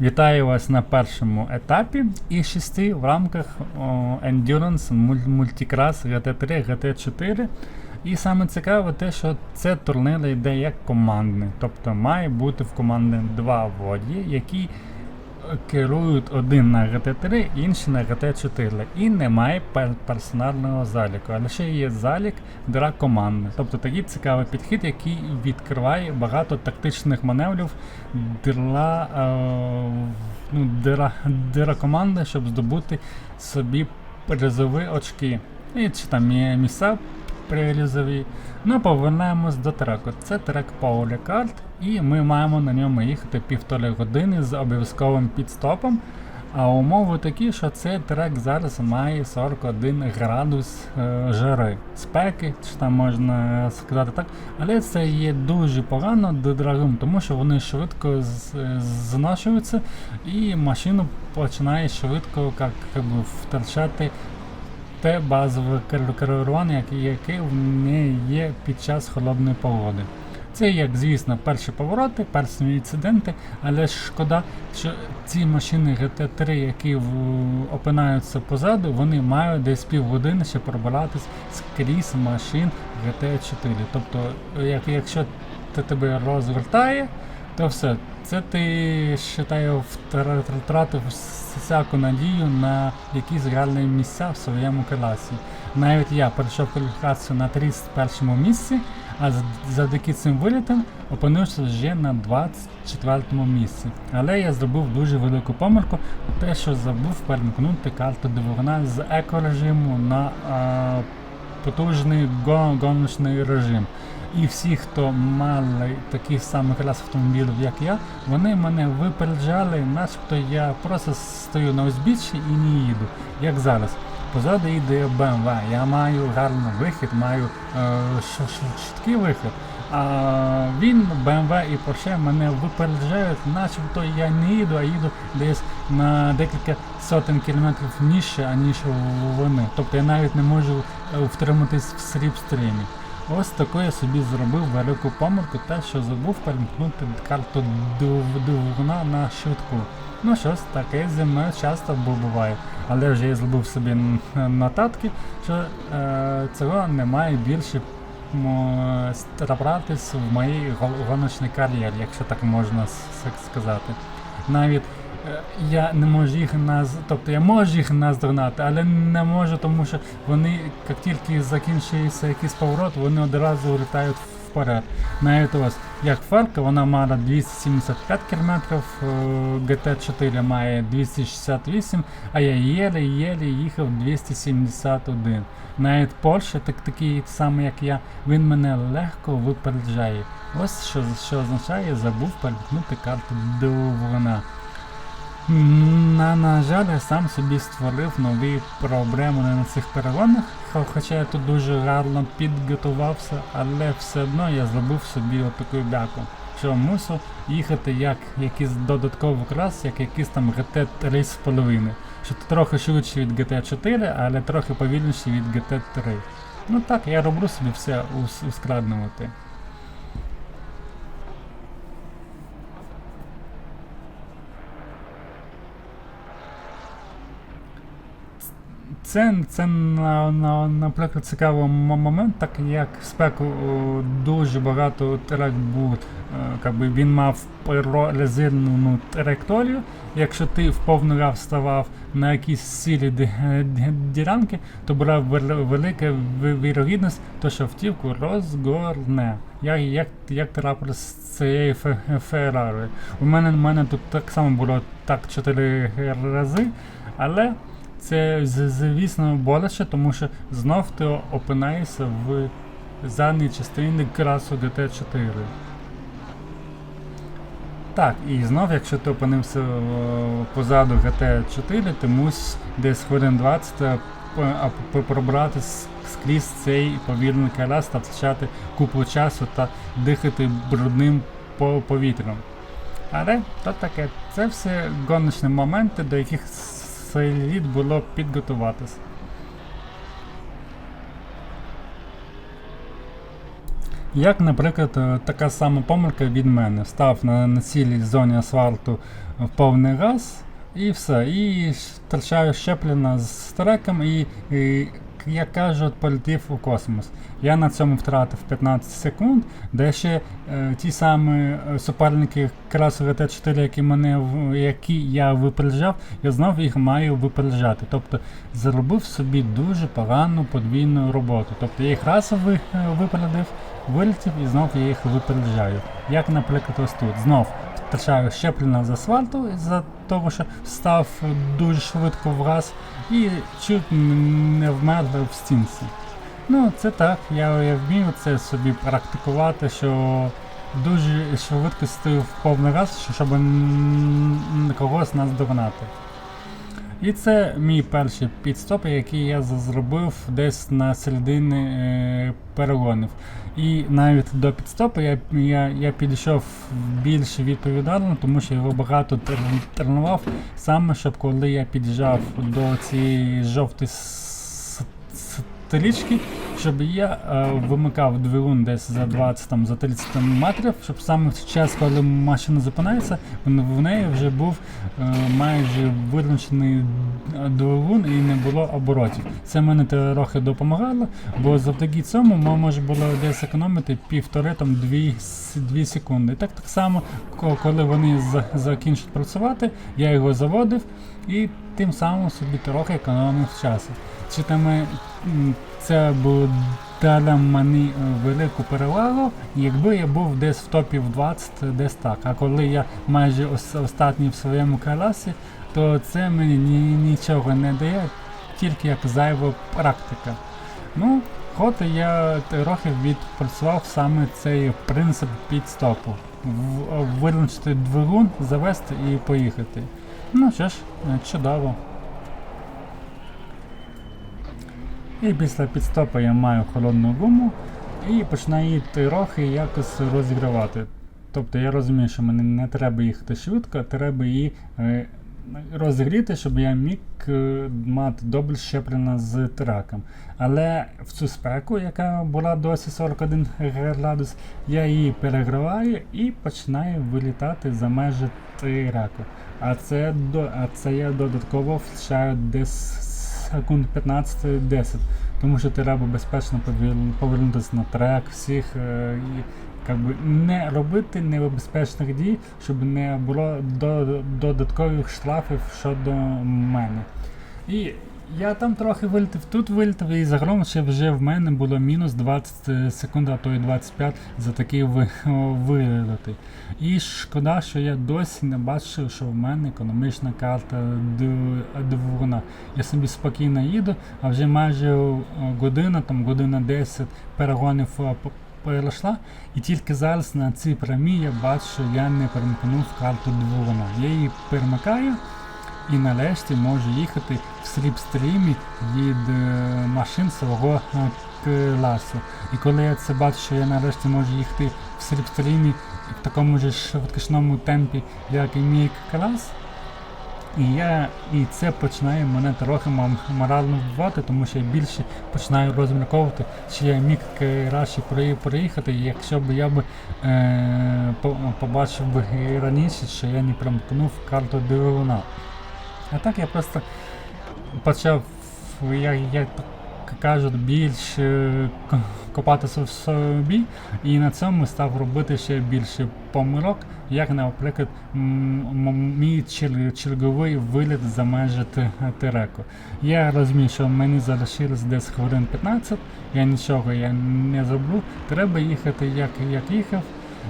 Вітаю вас на першому етапі і шести в рамках о, Endurance Multicross GT3, GT4. І саме цікаве те, що це турнір йде як командний. Тобто має бути в команди два водії, які керують один на GT3, інший на GT4. І немає персонального заліку. А лише є залік для команди. Тобто такий цікавий підхід, який відкриває багато тактичних маневрів для, е, ну, для, для команди, щоб здобути собі призові очки. І чи там є місця призові. Ну, повернемось до треку. Це трек Pauli Kart, і ми маємо на ньому їхати півтори години з обов'язковим підстопом. А умови такі, що цей трек зараз має 41 градус е, жари, спеки, чи там можна сказати так. Але це є дуже погано д- дорогим, тому що вони швидко зношуються і машину починає швидко як, як би, втрачати те базове кер- керування, яке, в неї є під час холодної погоди. Це як, звісно, перші повороти, перші інциденти, але шкода, що ці машини GT3, які опинаються позаду, вони мають десь півгодини ще пробиратись скрізь машин GT4. Тобто, як, якщо те тебе розвертає, то все. Це ти вважаю, втратив всяку надію на якісь реальні місця в своєму класі. Навіть я пройшов кваліфікацію на 31 місці, а завдяки цим вилітам опинився вже на 24 місці. Але я зробив дуже велику помилку, те, що забув перемкнути карту двигуна з екорежиму на а, потужний гоночний режим. І всі, хто мали такий самий клас автомобілів, як я, вони мене випереджали, начебто я просто стою на узбіччі і не їду, як зараз. Позаду йде BMW, я маю гарний вихід, маю е, швидкий вихід. А він, BMW і Porsche мене випереджають, начебто я не їду, а їду десь на декілька сотень кілометрів нижче, аніж вони. Тобто я навіть не можу е, втриматись в сліпстрімі. Ось таку я собі зробив велику помилку, те, що забув перемкнути карту двигуна на швидку. Ну щось таке зі мною часто бу- буває. Але вже я зробив собі нотатки, що е, цього немає більше м, траплятись в моїй гоночній кар'єрі, якщо так можна сказати. Навіть я не можу їх наз... тобто я можу їх наздогнати, але не можу, тому що вони, як тільки закінчується якийсь поворот, вони одразу влітають вперед. Навіть ось як Фарка, вона мала 275 км, GT4 має 268, а я єле-єле їхав 271. Навіть Porsche, так такий самий як я, він мене легко випереджає. Ось що, що означає, забув перемкнути карту двигуна. На, на жаль, я сам собі створив нові проблеми на цих перегонах, хоча я тут дуже гарно підготувався, але все одно я зробив собі отаку бяку, що мусив їхати як якийсь додатковий клас, як якийсь там GT 3,5, що трохи швидше від GT 4, але трохи повільніше від GT 3. Ну так, я роблю собі все ус- ускладнювати. Це, це на, на, наприклад, цікавий момент, так як спеку дуже багато трек був, е, якби він мав резинну траєкторію. Якщо ти в повний раз вставав на якісь ді- ділянки, то була велика вірогідність, то що автівку розгорне. Як, як, як трапилось з цією фе- Феррарою. У мене, мене тут так само було так чотири рази, але це звісно боляче, тому що знов ти опинаєшся в задній частині красу GT4. Так, і знов, якщо ти опинився позаду GT4, ти мусиш десь хвилин 20 е, пробрати скрізь цей повільний карас та втрачати купу часу та дихати брудним повітрям. Але то таке, це все гоночні моменти, до яких слід було підготуватись. Як, наприклад, е, така сама помилка від мене. Став на, на цілій зоні асфальту в повний газ і все. І втрачаю щеплення з треком і, і як кажуть, полетів у космос. Я на цьому втратив 15 секунд, де ще е, ті самі е, суперники якраз ГТ-4, які мене які я випереджав, я знов їх маю випереджати. Тобто зробив собі дуже погану подвійну роботу. Тобто я їх раз е, випередив, вилетів і знов я їх випереджаю. Як, наприклад, ось тут. Знов втрачаю щеплення з асфальту з-за того, що став дуже швидко в газ і чуть не вмерли в стінці. Ну, це так, я, я вмію це собі практикувати, що дуже швидко стив повний газ, щоб когось нас догнати. І це мій перший підстоп, який я зробив десь на середині е, перегонів. І навіть до підстопу я, я, я підійшов більш відповідально, тому що його багато трен- тренував, саме щоб коли я під'їжджав до цієї жовтої стрічки, щоб я е, вимикав двигун десь за 20 там, за 30 метрів, щоб саме в час, коли машина зупинається, в неї вже був е, майже виключений двигун і не було оборотів. Це мене трохи допомагало, бо завдяки цьому ми можна було десь економити півтори там дві, секунди. І так так само, коли вони за- закінчать працювати, я його заводив і тим самим собі трохи економив часу. Чи там це було дало мені е, велику перевагу, якби я був десь в топі в 20, десь так. А коли я майже ос- останній в своєму класі, то це мені ні- нічого не дає, тільки як зайва практика. Ну, от я трохи відпрацював саме цей принцип підстопу. Вилучити двигун, завести і поїхати. Ну що ж, е, чудово. І після підстопу я маю холодну гуму і починаю її трохи якось розігравати. Тобто я розумію, що мені не треба їхати швидко, а треба її е, розігріти, щоб я міг е, мати добре щеплення з траком. Але в цю спеку, яка була досі 41 градус, я її переграваю і починаю вилітати за межі траку. А це, а це я додатково втрачаю десь секунд 15-10, тому що треба безпечно повернутися на трек всіх е, і якби, не робити небезпечних дій, щоб не було до, додаткових штрафів щодо мене. І я там трохи вилетів, тут вилетів, і загалом ще вже в мене було мінус 20 секунд, а то і 25 за такі ви- вилети. І шкода, що я досі не бачив, що в мене економічна карта дв- Я собі спокійно їду, а вже майже е, година, там година 10 перегонів е, перейшла, і тільки зараз на цій прямій я бачу, що я не перемкнув карту двигуна. Я її перемикаю і нарешті можу їхати в сліпстрімі від е, машин свого е, класу. І коли я це бачу, що я нарешті можу їхати в сліпстрімі в такому ж швидкісному темпі, як і мій клас. І я і це починає мене трохи морально вбивати, тому що я більше починаю розмірковувати, чи я міг краще приїхати, якщо б я б е, побачив би раніше, що я не примкнув карту двигуна. А так я просто почав, як, як кажуть, більш копатися в собі, і на цьому став робити ще більше помилок, як, наприклад, мій черговий виліт за межі Тереку. Я розумію, що мені залишилось десь хвилин 15, я нічого я не зроблю, треба їхати, як, як їхав.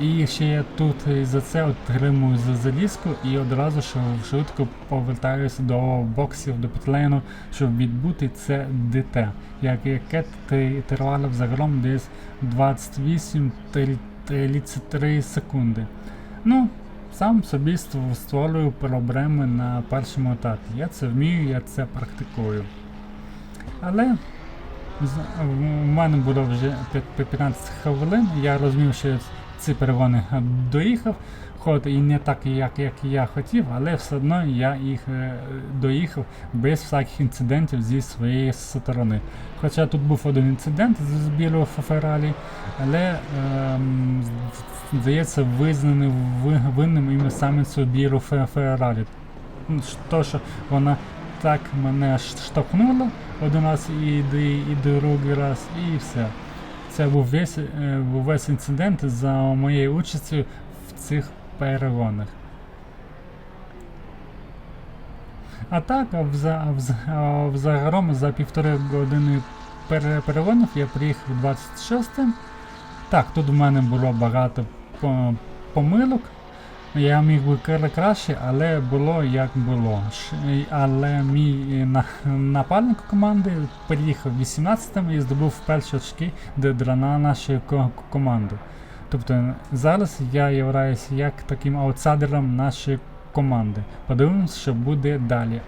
І ще я тут за це отримую за залізку і одразу шв- швидко повертаюся до боксів, до підлейну, щоб відбути це ДТ, як яке тривало загалом десь 28-33 секунди. Ну, сам собі створюю проблеми на першому етапі. Я це вмію, я це практикую. Але в мене було вже 15 хвилин, я розумів, що ці перегони е, доїхав. Хоч і не так, як, як я хотів, але все одно я їх е, доїхав без всяких інцидентів зі своєї сторони. Хоча тут був один інцидент з з білого Феррарі, але ем, здається, визнаний винним іменно саме цю білу Фе- Феррарі. Ну, То, що вона так мене штовхнула один раз і, і, і другий раз, і все. Це був весь, е, весь інцидент за моєю участю в цих перегонах. А так, взагалом за півтори години пере, перегонів я приїхав 26 Так, тут в мене було багато по- помилок. Я міг би краще, але було як було. Але мій напальник напарник команди приїхав 18-м і здобув перші очки до драна нашої команди. Тобто зараз я являюся як таким аутсайдером нашої команди. Подивимось, що буде далі.